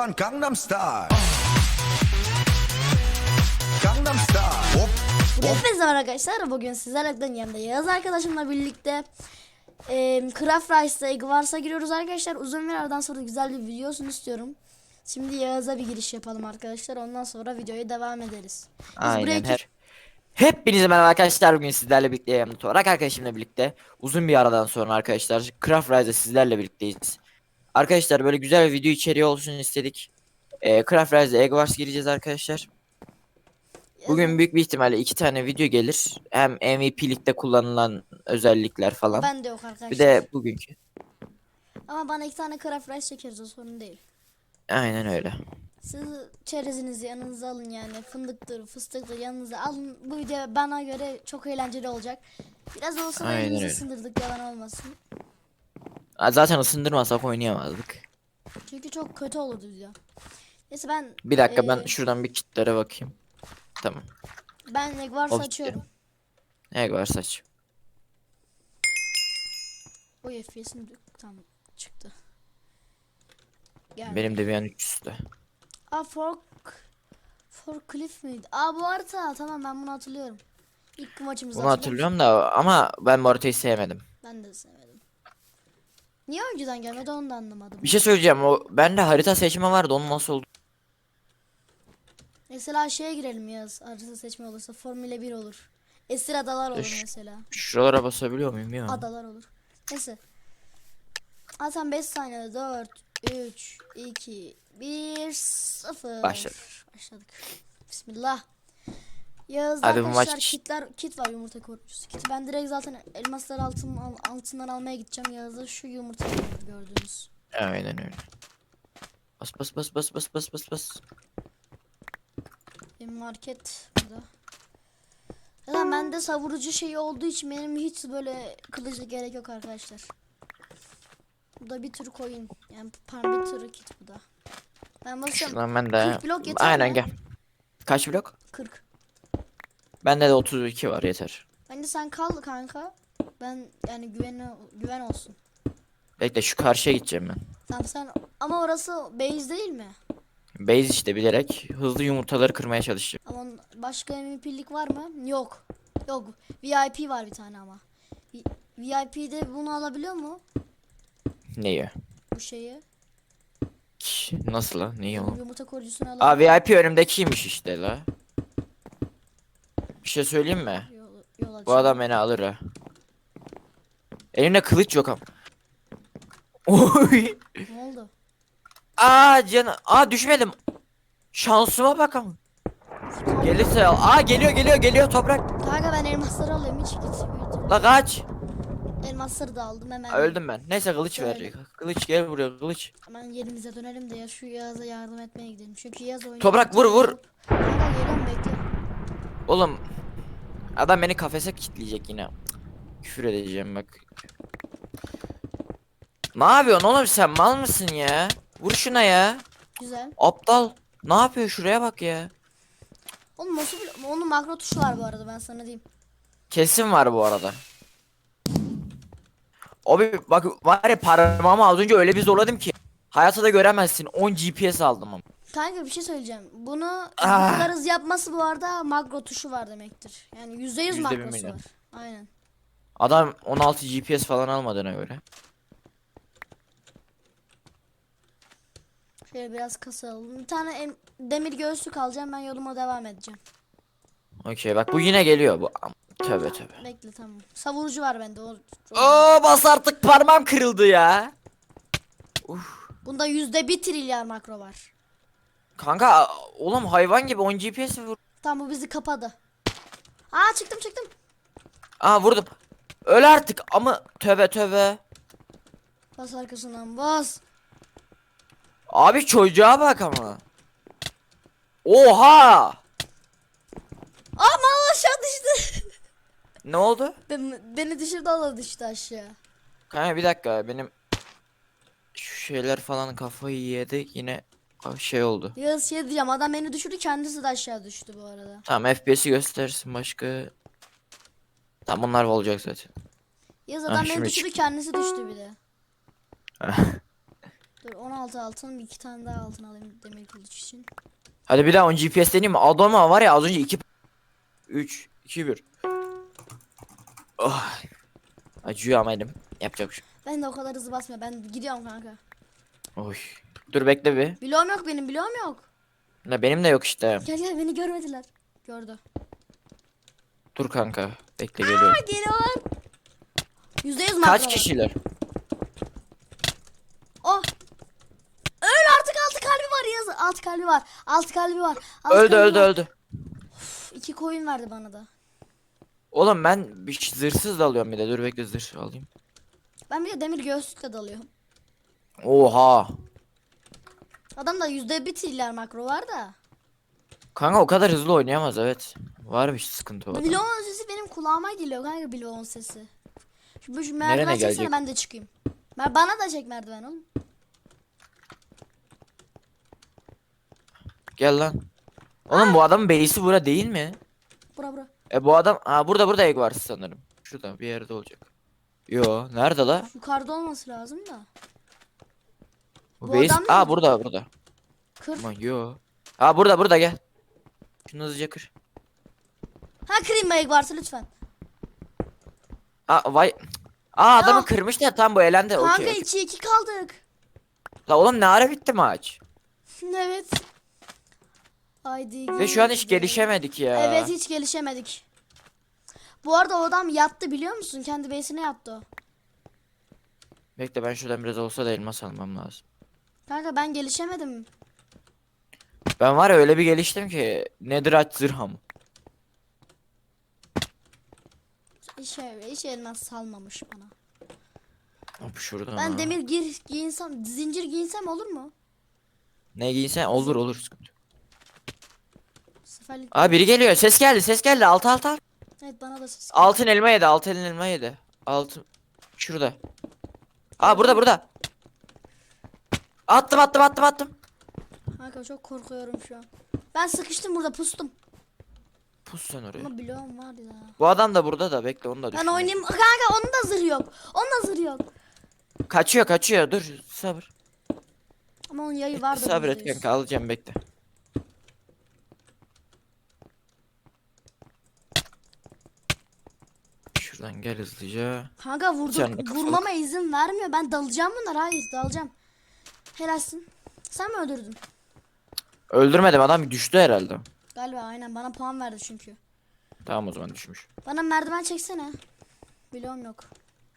Oppan Gangnam Style. Gangnam Style. Hop hop. Hepinize merhaba arkadaşlar. Bugün sizlerle yanımda Yağız arkadaşımla birlikte e, Craft Rice'da Egg Wars'a giriyoruz arkadaşlar. Uzun bir aradan sonra güzel bir videosunu istiyorum. Şimdi Yağız'a bir giriş yapalım arkadaşlar. Ondan sonra videoya devam ederiz. Biz Aynen. buraya Her... Hepinize merhaba arkadaşlar. Bugün sizlerle birlikte yanımda Torak arkadaşımla birlikte uzun bir aradan sonra arkadaşlar Craft Rise'da sizlerle birlikteyiz. Arkadaşlar böyle güzel bir video içeriği olsun istedik. Ee, Craft Rise'da Egg Wars gireceğiz arkadaşlar. Bugün büyük bir ihtimalle iki tane video gelir. Hem MVP'likte kullanılan özellikler falan. ben de yok arkadaşlar. Bir de bugünkü. Ama bana iki tane Craft Rice çekeriz o sorun değil. Aynen öyle. Siz çerezinizi yanınıza alın yani fındıktır fıstıktır yanınıza alın. Bu video bana göre çok eğlenceli olacak. Biraz olsun Aynen elimizi öyle. sındırdık yalan olmasın. Zaten ısındırmasak oynayamazdık. Çünkü çok kötü olurdu video. Neyse ben Bir dakika eee, ben şuradan bir kitlere bakayım. Tamam. ben Egg Wars Of, açıyorum. Egg Wars aç. O FPS'in tam çıktı. Gel. Benim de bir an 300'te. Aa fork Forklift miydi? Aa bu harita tamam ben bunu hatırlıyorum. İlk maçımızda Bunu hatırlıyorum da ama ben bu haritayı sevmedim. Ben de sevmedim. Niye önceden gelmedi onu da anlamadım. Bir şey söyleyeceğim. O bende harita seçme vardı. Onun nasıl oldu? Mesela şeye girelim yaz. Harita seçme olursa Formula 1 olur. Esir adalar olur Eş- mesela. Şuralara basabiliyor muyum ya? Adalar olur. Neyse. Zaten 5 saniye 4 3 2 1 0 Başladık. Başladık. Bismillah. Yağız bu arkadaşlar maç- kitler kit var yumurta korkucusu. Kiti ben direkt zaten elmaslar altın al- altından almaya gideceğim. Yağız'da şu yumurta var gördüğünüz. Aynen öyle. Bas bas bas bas bas bas bas bas. Benim market burada. Zaten bende savurucu şeyi olduğu için benim hiç böyle kılıçla gerek yok arkadaşlar. Bu da bir tür coin. Yani bir tür kit bu da. Ben basacağım. Şuradan ben de. 40 blok yeter Aynen mi? gel. Kaç blok? 40. Bende de 32 var yeter. Bence sen kal kanka. Ben yani güven güven olsun. Bekle şu karşıya gideceğim ben. Tamam sen ama orası base değil mi? Base işte bilerek hızlı yumurtaları kırmaya çalışacağım. Ama onun- başka MVP'lik var mı? Yok. Yok. VIP var bir tane ama. Vi- VIP'de bunu alabiliyor mu? Neyi? Bu şeyi. Nasıl lan? Neyi oğlum? Yumurta koruyucusunu Aa alabiliyor. VIP önümdekiymiş işte la. Bir şey söyleyeyim mi? Yol, yol Bu adam beni alır ha. Elimde kılıç yok ama. Oy. Ne oldu? Aa canım. Aa düşmedim. Şansıma bak ama. Gelirse al. Aa geliyor geliyor geliyor toprak. Kanka ben elmasları alayım hiç git. bir türlü. La kaç. Elmasları da aldım hemen. Aa, öldüm ben. Neyse kılıç Şöyle. verecek. Kılıç gel buraya kılıç. Hemen yerimize dönelim de ya şu Yağız'a yardım etmeye gidelim. Çünkü Yağız oynuyor. Toprak vur vur. Kanka geliyorum bekle. Oğlum. Adam beni kafese kilitleyecek yine. Küfür edeceğim bak. Ne yapıyorsun oğlum sen mal mısın ya? Vur şuna ya. Güzel. Aptal. Ne yapıyor şuraya bak ya. Onun nasıl. Onun makro tuşu var bu arada ben sana diyeyim. Kesin var bu arada. Abi bak var ya parmağımı az önce öyle bir zorladım ki. Hayata da göremezsin. 10 GPS aldım ama. Kanka bir şey söyleyeceğim. Bunu bu Ah. hız yapması bu arada makro tuşu var demektir. Yani %100 Yüzde bir makrosu milyon. var. Aynen. Adam 16 GPS falan almadığına göre. Şöyle biraz kasalım. Bir tane em- demir göğüslük alacağım ben yoluma devam edeceğim. Okey bak bu yine geliyor bu. Am- Tövbe tövbe. Bekle tamam. Savurucu var bende. O, o- Oo bas artık parmağım kırıldı ya. Bunda yüzde bir trilyar makro var. Kanka oğlum hayvan gibi 10 GPS vur. Tamam bu bizi kapadı. Aa çıktım çıktım. Aa vurdum. Öl artık ama tövbe tövbe. Bas arkasından bas. Abi çocuğa bak ama. Oha! Aa mal aşağı düştü. Ne oldu? ben, beni düşürdü da düştü aşağı. Kanka bir dakika benim şu şeyler falan kafayı yedi yine şey oldu. Yağız şey diyeceğim adam beni düşürdü kendisi de aşağı düştü bu arada. Tamam FPS'i göstersin başka. Tamam bunlar olacak zaten. Yağız Ha, adam beni şimdi düşürdü çıktı. kendisi düştü bir de. Dur 16 altın bir iki tane daha altın alayım demir kılıç için. Hadi bir daha 10 GPS deneyeyim mi? Adama var ya az önce 2 3 2 1. Oh. Acıyor ama elim. Yapacak bir şey. Ben de o kadar hızlı basmıyor. Ben gidiyorum kanka. Oy. Dur bekle bir. Bloğum yok benim bloğum yok. Ne benim de yok işte. Gel gel beni görmediler. Gördü. Dur kanka. Bekle geliyorum. Ha geliyorlar. Yüzde yüz Kaç kişiler? Oh. Öl artık altı kalbi var yaz. Altı kalbi var. Altı kalbi var. Altı Öldü kalbi öldü var. öldü. Üf, İki koyun verdi bana da. Oğlum ben bir zırhsız da alıyorum bir de. Dur bekle zırh alayım. Ben bir de demir göğüslükle dalıyorum. Oha. Adamda yüzde bir tiller makro var da. Kanka o kadar hızlı oynayamaz evet. Var bir sıkıntı o adam. Bloğun sesi benim kulağıma geliyor kanka bloğun sesi. Şu, şu merdiven çeksene gelecek? ben de çıkayım. Ben, bana da çek merdiven oğlum. Gel lan. Oğlum bu adamın base'i bura değil mi? Bura bura. E bu adam ha burada burada egg var sanırım. Şurada bir yerde olacak. Yo nerede la? Yukarıda olması lazım da. Bu, base adam Aa nerede? burada burada. Kır. Aman yo. Ha burada burada gel. Şunu hızlıca kır. Ha kırayım egg varsa lütfen. Aa vay. Aa adamı Ya. kırmış da tam bu elendi. Kanka Okey. okey. 2 2 kaldık. La oğlum ne ara bitti maç? evet. Haydi. Ve şu an hiç gidelim. gelişemedik ya. Evet hiç gelişemedik. Bu arada o adam yattı biliyor musun? Kendi base'ine yattı o. Bekle ben şuradan biraz olsa da elmas almam lazım. Kanka ben gelişemedim. Ben var ya öyle bir geliştim ki nedir aç zırham. Hiç, hiç elmas salmamış bana. Hop şuradan. Ben ha. demir gir, giyinsem, zincir giyinsem olur mu? Ne giysen olur olur sıkıntı. seferlik. Aa biri geliyor. Ses geldi ses geldi. Alt alt alt. Evet bana da ses. Altın elma yedi. Altın elma yedi. Altın. Şurada. Aa burada burada. Attım attım attım attım. Kanka çok korkuyorum şu an. Ben sıkıştım burada pustum. Pus sen oraya. Ama bloğum var ya. Bu adam da burada da bekle onu da Ben düşün. oynayayım. Kanka onun da zırhı yok. Onun da zırhı yok. Kaçıyor kaçıyor dur sabır. Ama onun yayı vardı. Sabret kanka alacağım bekle. Şuradan gel hızlıca. Kanka Sen de vurduk. Vurmama izin vermiyor. Ben dalacağım bunlar. Hayır dalacağım. Helalsin. Sen mi öldürdün? Öldürmedim adam düştü herhalde. Galiba aynen bana puan verdi çünkü. Tamam o zaman düşmüş. Bana merdiven çeksene. Bloğum yok.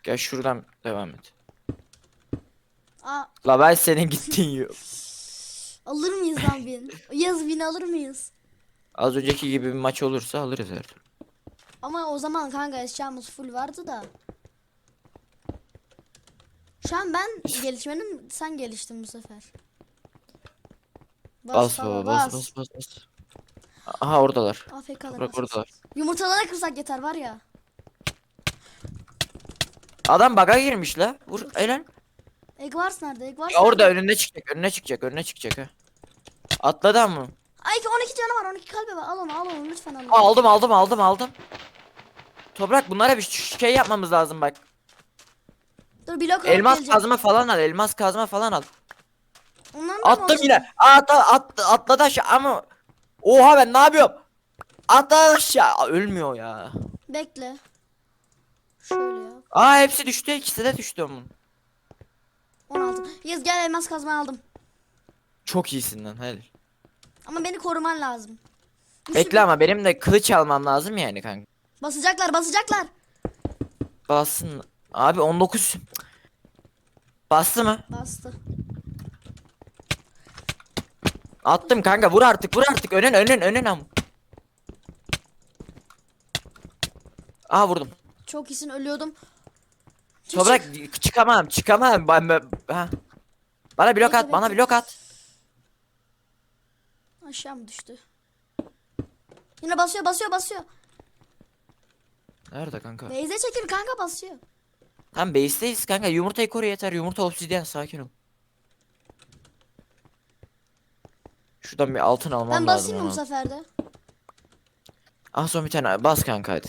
Gel şuradan devam et. Aa La ben senin gittiğin yok. alır mıyız lan bin? Yaz bin alır mıyız? Az önceki gibi bir maç olursa alırız her türlü. Ama o zaman kanka eşyamız full vardı da. Şu an ben gelişmedim sen geliştin bu sefer. Bas baba bas bas bas bas. Aha oradalar. AFK'lar Bırak oradalar. Yumurtalara kırsak yeter var ya. Adam baga girmiş la. Vur helal. Egg Wars nerede? Egg Wars Ya orada önüne çıkacak önüne çıkacak önüne çıkacak ha. Atladı ama. Ay 12 canı var 12 kalbi var. Al onu al onu lütfen al. onu. Aldım aldım aldım aldım. Toprak bunlara bir şey yapmamız lazım bak. Dur blok alıp Elmas geleceğim. kazma falan al elmas kazma falan al. Ondan da mı Attım yine. At, at, atladı aşağı ama. Oha ben ne yapıyorum? Atladı aşağı. Aa, Ölmüyor ya. Bekle. Şöyle ya. Aa hepsi düştü ikisi de düştü onun. 16. Yaz gel elmas kazma aldım. Çok iyisin lan helal. Ama beni koruman lazım. Güçlü Bekle ama benim de kılıç almam lazım yani kanka. Basacaklar basacaklar. Bassın. Abi 19. Bastı mı? Bastı. Attım kanka vur artık vur artık önün önün önün am. Aa vurdum. Çok iyisin ölüyordum. Toprak çık. çıkamam çıkamam ben, ben ha. Bana blok at bana blok at. Aşağı mı düştü? Yine basıyor basıyor basıyor. Nerede kanka? Beyze çekil kanka basıyor. Tam base'teyiz kanka yumurtayı koru yeter yumurta obsidyen sakin ol. Şuradan bir altın almam ben lazım. basayım mı bu ama. sefer de? Ah son bir tane bas kanka hadi.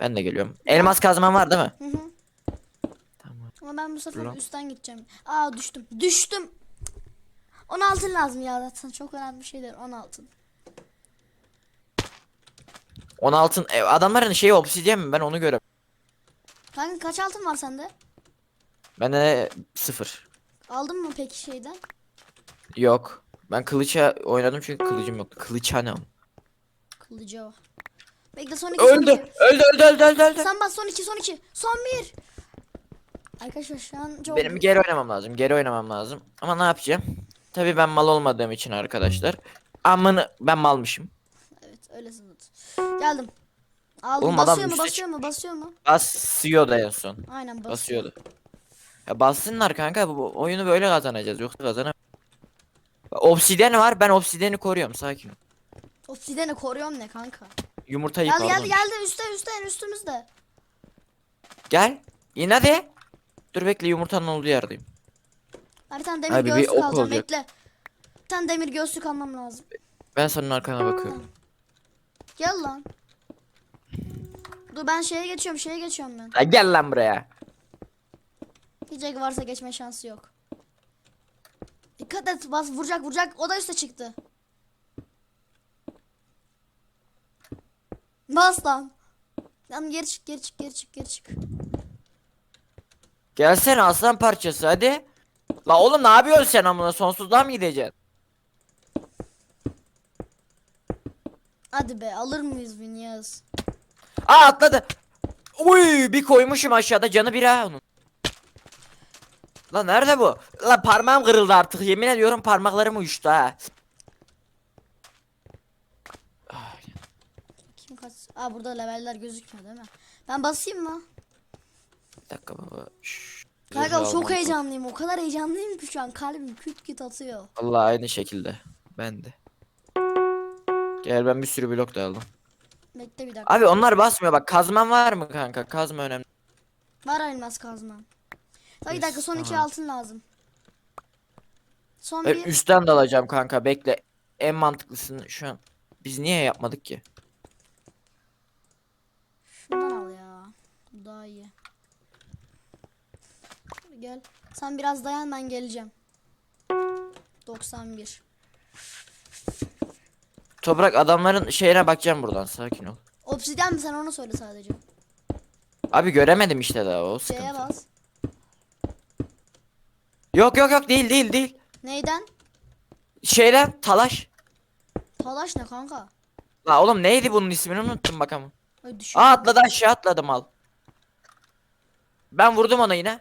Ben de geliyorum. Elmas kazman var değil mi? Hı hı. Tamam. Ama ben bu sefer Lan. üstten gideceğim. Aa düştüm. Düştüm. 16 lazım ya zaten çok önemli bir şey değil 16. 16 e, adamların şeyi obsidyen mi? Ben onu göremiyorum. Kanka kaç altın var sende? Bende 0. Aldın mı peki şeyden? Yok. Ben kılıça oynadım çünkü kılıcım yoktu. Kılıç hani o? Bekle son iki son Öldü. iki. Öldü öldü öldü öldü öldü. Sen bas son iki son iki. Son bir. Arkadaşlar şu an çok... Benim geri oynamam lazım. Geri oynamam lazım. Ama ne yapacağım? Tabii ben mal olmadığım için arkadaşlar. Amını ben malmışım. Evet öylesin zaten. Geldim. Aldım. Oğlum adam basıyor mu basıyor mu basıyor mu? Basıyordu en son. Aynen basıyor. Basıyordu. Ya bassınlar kanka bu, bu oyunu böyle kazanacağız yoksa kazanam. Obsidyen var ben obsidyeni koruyorum sakin ol. Obsidiyeni koruyorum ne kanka? Yumurtayı Geldi pardon. geldi geldi üstte üstte üstümüzde. Gel. Yine de. Dur bekle yumurtanın olduğu yerdeyim. Ha, bir tane demir Abi bir ok alacağım olacak. bekle. Bir tane demir göğüslük almam lazım. Ben senin arkana bakıyorum. Gel lan. Dur ben şeye geçiyorum şeye geçiyorum ben. Ha, gel lan buraya. Egg varsa geçme şansı yok. Dikkat et bas vuracak vuracak o da üste çıktı. Bas lan. Lan geri çık geri çık geri çık geri çık. Gelsene aslan parçası hadi. La oğlum ne yapıyorsun sen amına sonsuzluğa mı gideceksin? Hadi be alır mıyız Vinyas? Aa atladı. Uy bir koymuşum aşağıda canı bir ha onun. Lan nerede bu? Lan parmağım kırıldı artık yemin ediyorum parmaklarım uyuştu ha. Kim kaç? Aa burada leveller gözükmüyor değil mi? Ben basayım mı? Bir dakika baba. Şşş. Kanka çok heyecanlıyım. O kadar heyecanlıyım ki şu an kalbim küt küt atıyor. Vallahi aynı şekilde. Ben de. Gel ben bir sürü blok da aldım. Bekle bir dakika. Abi onlar basmıyor bak kazman var mı kanka? Kazma önemli. Var elmas kazma. Daha bir dakika son iki altın lazım. Son Ben bir. üstten de alacağım kanka bekle. En mantıklısını şu an. Biz niye yapmadık ki? Şundan al ya. Bu daha iyi. Gel. Sen biraz dayan ben geleceğim. 91. Toprak adamların şeyine bakacağım buradan sakin ol. Obsidyen mi sen onu söyle sadece. Abi göremedim işte daha o Şeye sıkıntı. bas. Yok yok yok değil değil değil. Neyden? Şeyden talaş. Talaş ne kanka? La oğlum neydi bunun ismini unuttum bakalım. Düşün. Aa atladı aşağı atladım al. Ben vurdum ona yine.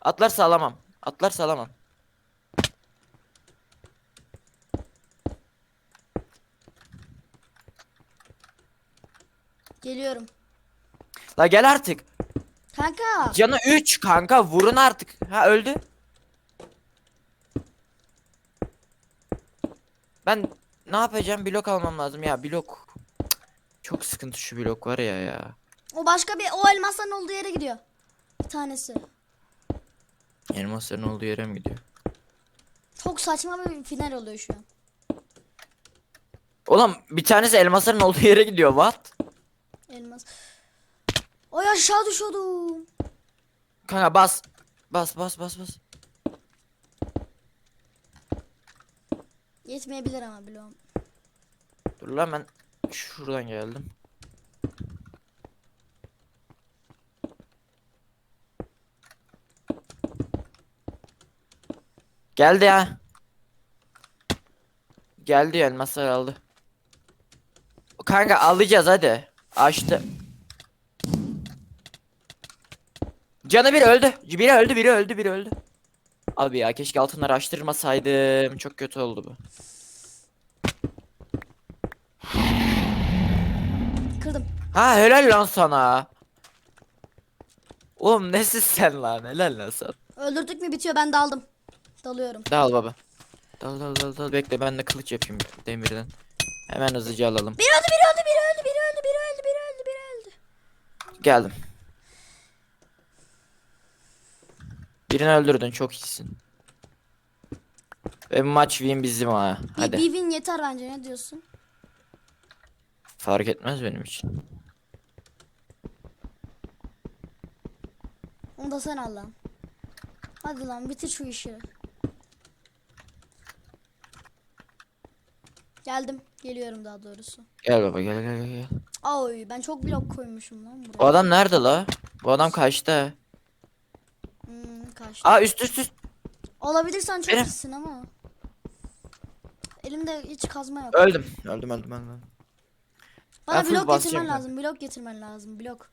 Atlarsa alamam. Atlarsa alamam. Geliyorum. La gel artık. Kanka. Canı 3 kanka vurun artık. Ha öldü. Ben ne yapacağım? Blok almam lazım ya blok. Çok sıkıntı şu blok var ya ya. O başka bir o elmasların olduğu yere gidiyor. Bir tanesi. Elmasların olduğu yere mi gidiyor? Çok saçma bir final oluyor şu an. Oğlum bir tanesi elmasların olduğu yere gidiyor what? Elmas. Ay aşağı düşüyordum. Kanka bas. Bas bas bas bas. Yetmeyebilir ama bloğum. Dur lan ben şuradan geldim. Geldi ya. Geldi ya elmaslar aldı. Kanka alacağız hadi. Açtı. Canı biri öldü. Biri öldü, biri öldü, biri öldü. Abi ya keşke altınları açtırmasaydım. Çok kötü oldu bu. Kırdım. Ha helal lan sana. Oğlum nesin sen lan helal lan sana. Öldürdük mü bitiyor ben daldım. Dalıyorum. Dal baba. Dal dal dal dal bekle ben de kılıç yapayım demirden. Hemen hızlıca alalım. Biri öldü biri öldü biri öldü biri öldü biri öldü biri öldü biri öldü. Geldim. Birini öldürdün çok iyisin. Ve maç win bizim ha. Bir, Hadi. bir win yeter bence ne diyorsun? Fark etmez benim için. Onu da sen al lan. Hadi lan bitir şu işi. Geldim. Geliyorum daha doğrusu. Gel baba gel gel gel. Oy ben çok blok koymuşum lan Bu buraya. adam nerede la? Bu adam kaçtı. Hmm, kaçtı. Aa üst üst üst. Olabilirsen çok Benim- iyisin ama. Elimde hiç kazma yok. Öldüm. Öldüm öldüm öldüm. Bana Ben full blok basacağım getirmen kanka. lazım. Blok getirmen lazım. Blok.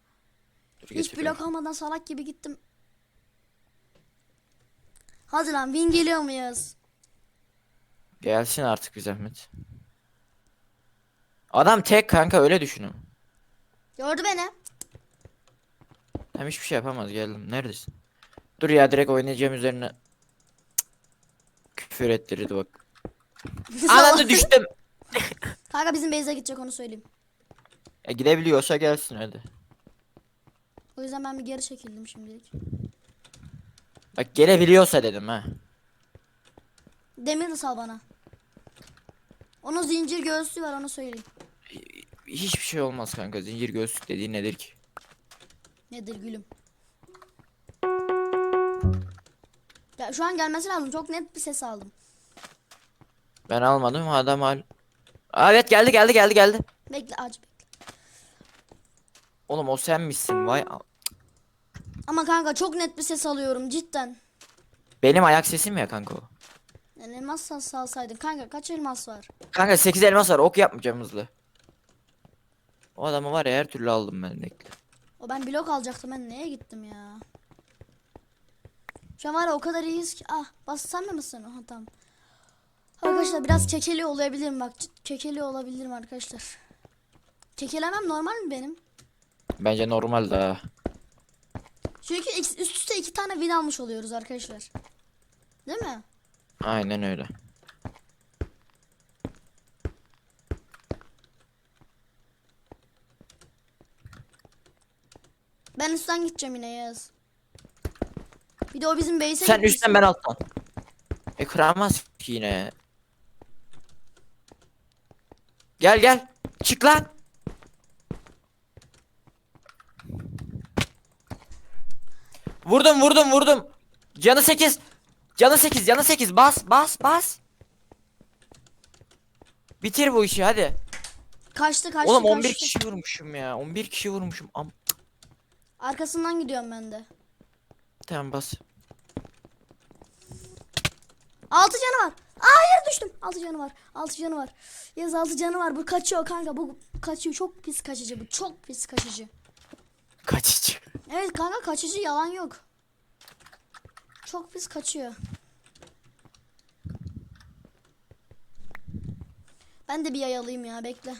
Dur, Hiç getiriyorum. blok almadan salak gibi gittim. Hadi lan win geliyor muyuz? Gelsin artık bir zahmet. Adam tek kanka öyle düşünün. Gördü beni. Hem hiçbir şey yapamaz geldim. Neredesin? Dur ya direkt oynayacağım üzerine. Küfür ettirirdi bak. Ananı düştüm. Kanka bizim base'e gidecek onu söyleyeyim. E, gidebiliyorsa gelsin hadi. O yüzden ben bir geri çekildim şimdilik. Bak gelebiliyorsa dedim ha. Demir de sal bana. Onun zincir göğüslüğü var onu söyleyeyim. Hiçbir şey olmaz kanka. Zincir göğüslük dediğin nedir ki? Nedir gülüm? Ya şu an gelmesi lazım. Çok net bir ses aldım. Ben almadım adam al. Aa, evet geldi geldi geldi geldi. Bekle aç bekle. Oğlum o sen misin vay. Ama kanka çok net bir ses alıyorum cidden. Benim ayak sesim ya kanka o. Yani elmas sal- salsaydın. Kanka kaç elmas var? Kanka 8 elmas var ok yapmayacağım hızlı. O adamı var ya her türlü aldım ben bekle. O ben blok alacaktım ben neye gittim ya? Şu an var ya o kadar iyiyiz ki. Ah bassan mı mısın? Aha tamam. Arkadaşlar biraz kekeli olabilirim bak. Kekeli olabilirim arkadaşlar. Kekelemem normal mi benim? Bence normal da. Çünkü üst üste iki tane win almış oluyoruz arkadaşlar. Değil mi? Aynen öyle. Ben üstten gideceğim yine Yağız. Bir de o bizim base'e Sen gitmiş. üstten ben alttan. E kıramaz ki yine. Gel gel. Çık lan. Vurdum vurdum vurdum. Canı 8. Canı 8 canı 8 bas bas bas. Bitir bu işi hadi. Kaçtı kaçtı Oğlum 11 kaçtı. kişi vurmuşum ya. 11 kişi vurmuşum. Am Arkasından gidiyorum ben de. tamam bas. Altı canı var. Aa hayır düştüm. Altı canı var. Altı canı var. Yaz altı canı var. Bu kaçıyor kanka. Bu kaçıyor. Çok pis kaçıcı bu. Çok pis kaçıcı. Kaçıcı. Evet kanka kaçıcı yalan yok. Çok pis kaçıyor. Ben de bir yay alayım ya bekle.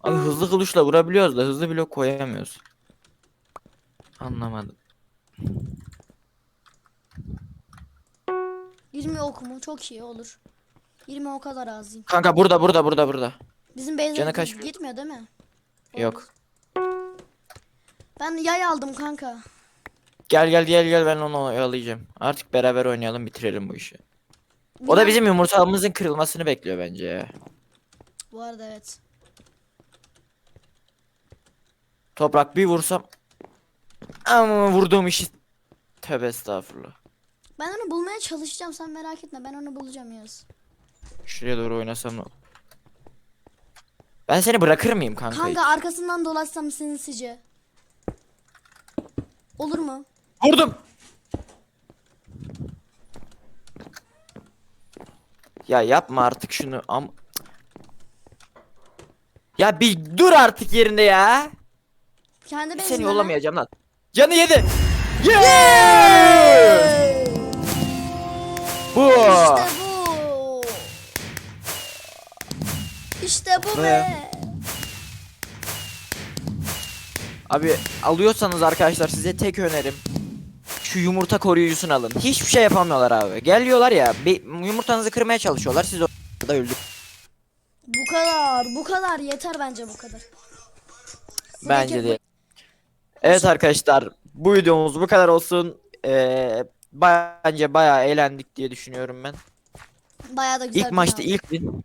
Abi hızlı kılıçla vurabiliyoruz da hızlı blok koyamıyoruz. Anlamadım. 20 ok mu? Çok iyi olur. 20 o kadar azıyım. Kanka burada burada burada burada. Bizim Canı kaç? gitmiyor değil mi? Yok. Ben yay aldım kanka. Gel gel gel gel ben onu oyalayacağım. Artık beraber oynayalım bitirelim bu işi. O da bizim yumurtamızın kırılmasını bekliyor bence ya. Bu arada evet. Toprak bir vursam. Ama vurduğum işi. Tövbe estağfurullah. Ben onu bulmaya çalışacağım sen merak etme ben onu bulacağım Yaz. Şuraya doğru oynasam ne olur? Ben seni bırakır mıyım kanka? Kanka arkasından dolaşsam sinsice. Olur mu? Vurdum. Ya yapma artık şunu am. Ya bir dur artık yerinde ya. Kendi Seni base'ime- yollamayacağım lan. Canı yedi. Yeah! Bu. İşte bu. İşte bu be. Abi alıyorsanız arkadaşlar size tek önerim. Şu yumurta koruyucusunu alın. Hiçbir şey yapamıyorlar abi. Geliyorlar ya bir yumurtanızı kırmaya çalışıyorlar. Siz orada öldük. Bu kadar, bu kadar yeter bence bu kadar. Bence Buradaki- de. Evet arkadaşlar bu videomuz bu kadar olsun. Ee, bence bayağı eğlendik diye düşünüyorum ben. Bayağı da güzel. İlk maçta ilk win.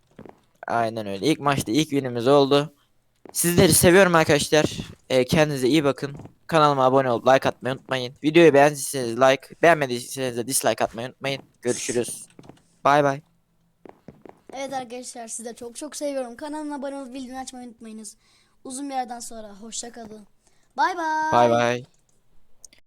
Aynen öyle. İlk maçta ilk winimiz oldu. Sizleri seviyorum arkadaşlar. Ee, kendinize iyi bakın. Kanalıma abone olup like atmayı unutmayın. Videoyu beğendiyseniz like, beğenmediyseniz de dislike atmayı unutmayın. Görüşürüz. Bay bay. Evet arkadaşlar sizi de çok çok seviyorum. Kanalıma abone olup bildirim açmayı unutmayınız. Uzun bir yerden sonra hoşça kalın. Bay bay. Bay bay.